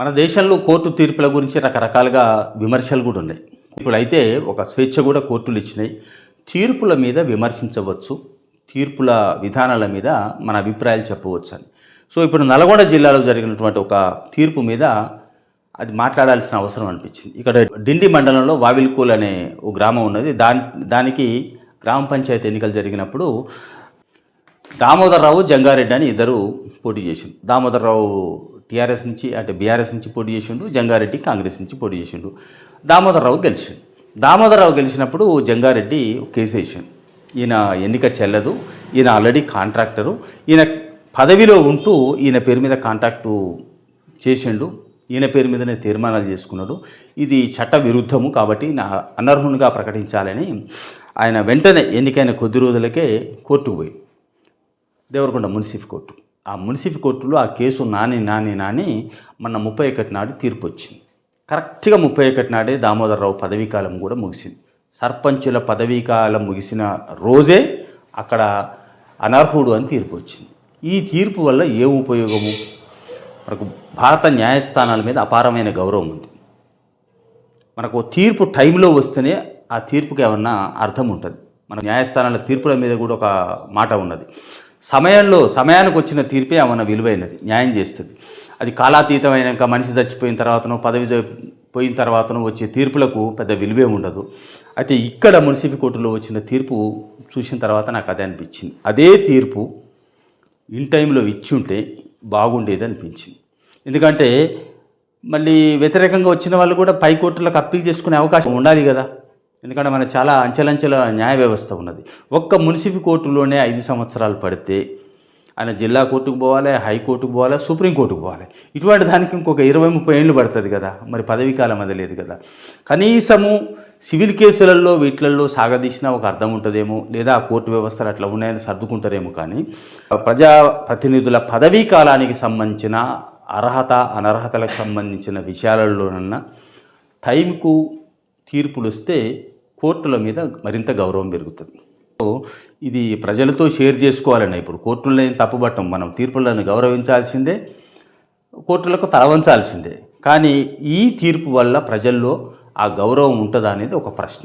మన దేశంలో కోర్టు తీర్పుల గురించి రకరకాలుగా విమర్శలు కూడా ఉన్నాయి. ఇప్పుడు అయితే ఒక స్వేచ్ఛ కూడా కోర్టులు ఇచ్చినాయి. తీర్పుల మీద విమర్శించవచ్చు. తీర్పుల విధానాల మీద మన అభిప్రాయాలు చెప్పవచ్చు అని. సో ఇప్పుడు నల్గొండ జిల్లాలో జరిగినటువంటి ఒక తీర్పు మీద అది మాట్లాడాల్సిన అవసరం అనిపించింది. ఇక్కడ డిండి మండలంలో వావిల్కూల్ అనే ఓ గ్రామం ఉన్నది. దాని దానికి గ్రామ పంచాయతీ ఎన్నికలు జరిగినప్పుడు దామోదరరావు జంగారెడ్డి అని ఇద్దరు పోటీ చేసింది దామోదరరావు టీఆర్ఎస్ నుంచి అంటే బీఆర్ఎస్ నుంచి పోటీ చేసిండు జంగారెడ్డి కాంగ్రెస్ నుంచి పోటీ చేసిండు. దామోదరరావు గెలిచిండు. దామోదరరావు గెలిచినప్పుడు జంగారెడ్డి కేసు వేసిండు. ఈయన ఎన్నిక చెల్లదు ఈయన ఆల్రెడీ కాంట్రాక్టరు. ఈయన పదవిలో ఉంటూ ఈయన పేరు మీద కాంట్రాక్టు చేసిండు. ఈయన పేరు మీదనే తీర్మానాలు చేసుకున్నాడు. ఇది చట్ట విరుద్ధము కాబట్టి నా అనర్హునిగా ప్రకటించాలని ఆయన వెంటనే ఎన్నికైన కొద్ది రోజులకే కోర్టుకు పోయి దేవరకొండ మున్సిఫ్ కోర్టు. ఆ మున్సిపల్ కోర్టులో ఆ కేసు నాని నాని నాని మన ముప్పై ఒకటి నాడు తీర్పు వచ్చింది. కరెక్ట్గా ముప్పై ఒకటి నాడే దామోదరరావు పదవీకాలం కూడా ముగిసింది. సర్పంచుల పదవీకాలం ముగిసిన రోజే అక్కడ అనర్హుడు అని తీర్పు వచ్చింది. ఈ తీర్పు వల్ల ఏ ఉపయోగము? మనకు భారత న్యాయస్థానాల మీద అపారమైన గౌరవం ఉంది. మనకు తీర్పు టైంలో వస్తేనే ఆ తీర్పుకి ఏమన్నా అర్థం ఉంటుంది. మన న్యాయస్థానాల తీర్పుల మీద కూడా ఒక మాట ఉన్నది. సమయంలో సమయానికి వచ్చిన తీర్పే ఏమన్నా విలువైనది న్యాయం చేస్తుంది. అది కాలాతీతమైనాక మనిషి చచ్చిపోయిన తర్వాతనో పదవి పోయిన తర్వాతనో వచ్చే తీర్పులకు పెద్ద విలువే ఉండదు. అయితే ఇక్కడ మున్సిపల్ కోర్టులో వచ్చిన తీర్పు చూసిన తర్వాత నాకు అదే అనిపించింది. అదే తీర్పు ఇన్ టైంలో ఇచ్చి ఉంటే బాగుండేది అనిపించింది. ఎందుకంటే మళ్ళీ వ్యతిరేకంగా వచ్చిన వాళ్ళు కూడా పై కోర్టులకు అప్పీల్ చేసుకునే అవకాశం ఉండాలి కదా. ఎందుకంటే మన చాలా అంచెలంచెల న్యాయ వ్యవస్థ ఉన్నది. ఒక్క మున్సిపల్ కోర్టులోనే ఐదు సంవత్సరాలు పడితే ఆయన జిల్లా కోర్టుకు పోవాలి హైకోర్టుకు పోవాలి సుప్రీంకోర్టుకు పోవాలి. ఇటువంటి దానికి ఇంకొక ఇరవై ముప్పై ఏళ్ళు పడుతుంది కదా. మరి పదవీ కాలం అది లేదు కదా. కనీసము సివిల్ కేసులలో వీటిలలో సాగదీసిన ఒక అర్థం ఉంటుందేమో లేదా ఆ కోర్టు వ్యవస్థలు అట్లా ఉన్నాయని సర్దుకుంటారేమో కానీ ప్రజా ప్రతినిధుల పదవీ కాలానికి సంబంధించిన అర్హత అనర్హతలకు సంబంధించిన విషయాలలోనన్నా టైంకు తీర్పులు వస్తే కోర్టుల మీద మరింత గౌరవం పెరుగుతుంది. సో ఇది ప్రజలతో షేర్ చేసుకోవాలన్న ఇప్పుడు కోర్టుల్లో తప్పుబట్టం మనం తీర్పులను గౌరవించాల్సిందే కోర్టులకు తలవంచాల్సిందే. కానీ ఈ తీర్పు వల్ల ప్రజల్లో ఆ గౌరవం ఉంటుందా అనేది ఒక ప్రశ్న.